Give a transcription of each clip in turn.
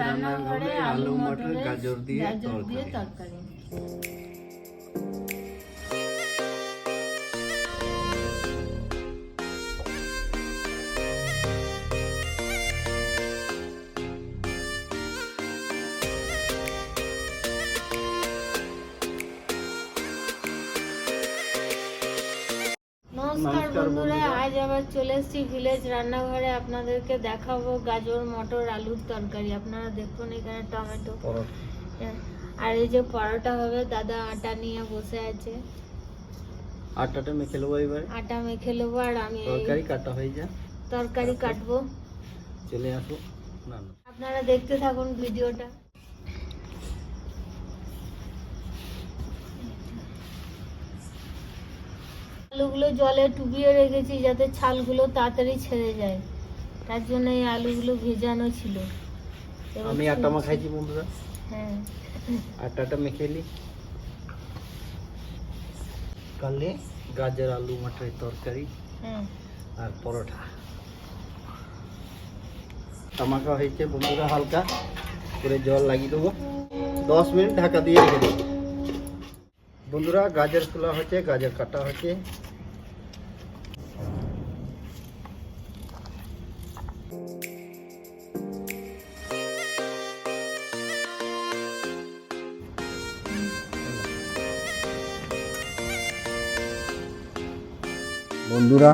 রান্নাঘরে আলু মটর গাজর দিয়ে গাজর দিয়ে তরকারি বন্ধুরা। আজ আবার চলে এসেছি ভিলেজ রান্নাঘরে। আপনাদেরকে দেখাবো গাজর মটর আলুর তরকারি। আপনারা দেখুন এখানে টমেটো। হ্যাঁ, আর এই যে পরোটা হবে দাদা আটা নিয়ে বসে আছে। আটাটা মেখে নেব এবারে। আটা মেখে নেব আর আমি তরকারি কাটা হয়ে যা তরকারি কাটবো। চলে আসো। না। আপনারা দেখতে থাকুন ভিডিওটা। আলুগুলো জলে ডুবিয়ে রেখেছি যাতে ছালগুলো তাড়াতাড়ি ছেড়ে যায়। তার জন্য এই আলুগুলো ভেজানো ছিল। আমি আটা। মাখাইছি বন্ধুরা। হ্যাঁ। আটাটা মেখে কালে গাজর আলু মটরের তরকারি হ্যাঁ। আর পরোটা। টামাকা হয়েছে বন্ধুরা হালকা। করে জল লাগিয়ে দেবো। দশ মিনিট ঢাকা দিয়ে রেখে দেবো। বন্ধুরা গাজর খোলা হচ্ছে গাজর কাটা হচ্ছে বন্ধুরা,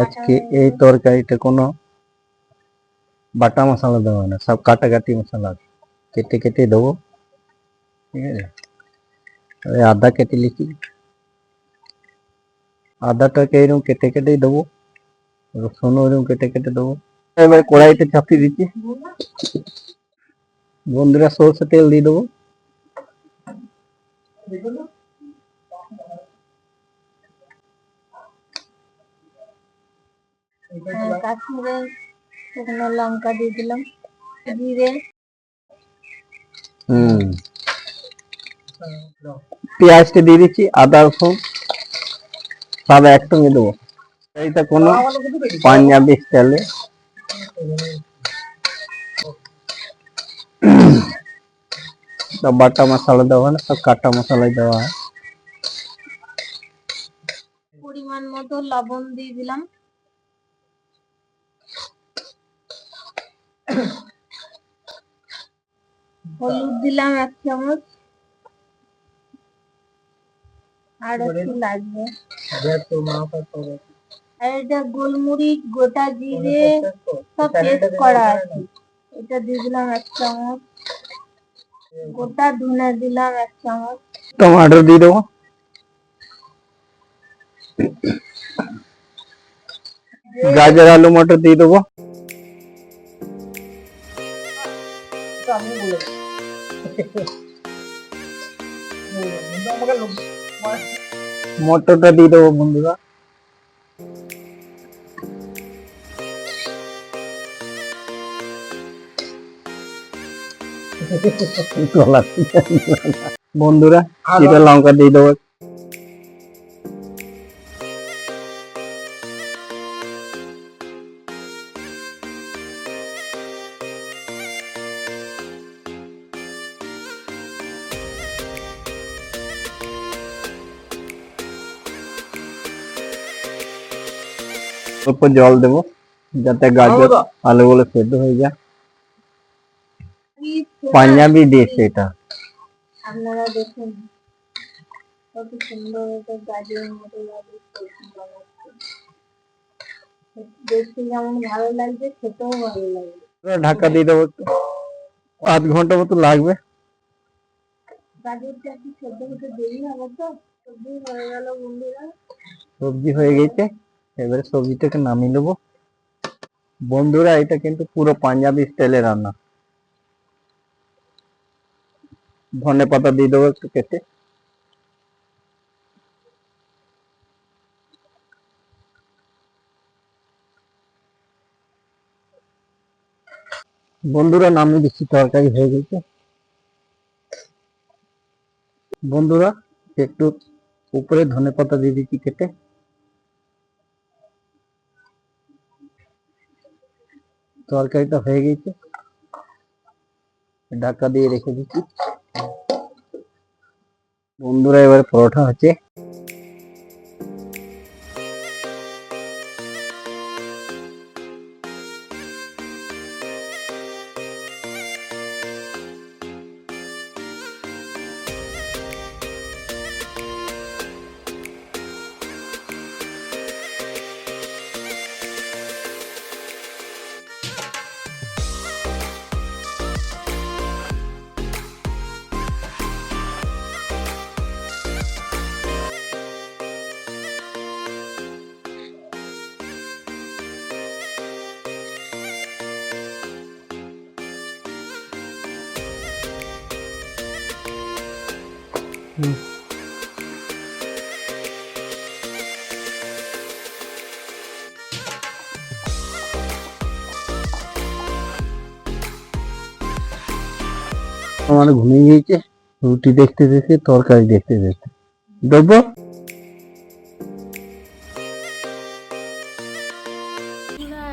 আজকে এই তরকারিতে কোনো বাটা মশলা দেবো না, সব কাটাকাটি মশলা কেটে কেটে দেবো। ঠিক আছে? আদা কেটে লিখি। আদাটাকে এরকম কেটে কেটেই দেবো রসুন এরকম কেটে কেটে দেবো। এবার কড়াইতে চাপিয়ে দিচ্ছি। বন্ধুরা সরষে তেল দিয়ে দেবো। কাশ্মীরের শুকনো লঙ্কা দিয়ে দিলাম। জিরে। হুম। পেঁয়াজটা দিয়ে দিচ্ছি আদা রসুন। সব একসঙ্গে দেবো। এইটা কোনো পাঞ্জাবি স্টাইলে সব বাটা মশলা দেওয়া হয় না সব কাটা মশলাই দেওয়া হয়। পরিমাণ মতো লবণ দিয়ে দিলাম। হলুদ দিলাম এক চামচ। আর একটু লাগবে। আর এটা গোলমরিচ গোটা জিরে সব পেস্ট করা আছে। এটা দিয়ে দিলাম এক চামচ। গোটা ধনে দিলাম এক চামচ। টমাটো দিয়ে দেবো। গাজর আলু মটর দিয়ে দেবো। মটরটা দিয়ে দেবো বন্ধুরা। বন্ধুরা এটা লঙ্কা দিয়ে দেবো। অল্প জল দেবো যাতে গাজর আলুগুলো সেদ্ধ হয়ে যায়। পাঞ্জাবি ডিশ এটা। আপনারা দেখুন কত সুন্দর এটা গাজর মতো লাগে দেখতে যেমন ভালো লাগছে খেতেও ভালো লাগবে ঢাকা দিয়ে দেবো আধ ঘণ্টা মতো লাগবে। গাজরটা কি সেদ্ধ হতে দেরি হবে তো? সবজি হয়ে গেল বন্ধুরা। সবজি হয়ে গেছে। এবারে সবজিটাকে নামিয়ে নেব। বন্ধুরা, এটা কিন্তু পুরো পাঞ্জাবি স্টাইলে রান্না। ধনে পাতা দিয়ে দেবো একটু কেটে। বন্ধুরা, নামিয়ে দিচ্ছি, তরকারি হয়ে গেছে। বন্ধুরা, একটু উপরে ধনে পাতা দিয়ে দিচ্ছি কেটে। তরকারিটা হয়ে গেছে। ঢাকা দিয়ে রেখে দিচ্ছি। বন্ধুরা এবার পরোটা হচ্ছে। আমার ঘুমিয়ে গিয়েছে রুটি দেখতে দেখতে তরকারি দেখতে দেখতে। দেখব? বন্ধুরা,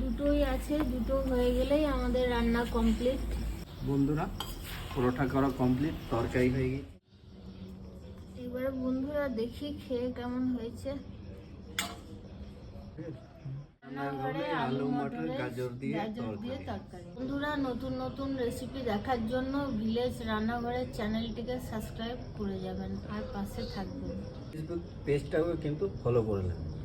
দুটোই আছে দুটো হয়ে গেলেই আমাদের রান্না কমপ্লিট বন্ধুরা পরোটা করা কমপ্লিট তরকারি হয়ে গেছে এবারে বন্ধুরা দেখি খেয়ে কেমন হয়েছে। আলু মটরের গাজর দিয়ে তরকারি। বন্ধুরা নতুন নতুন রেসিপি দেখার জন্য ভিলেজ রান্নাঘরের চ্যানেলটিকে সাবস্ক্রাইব করে যাবেন আর পাশে থাকবেন। ফেসবুক পেজটাকে কিন্তু ফলো করে নেবেন।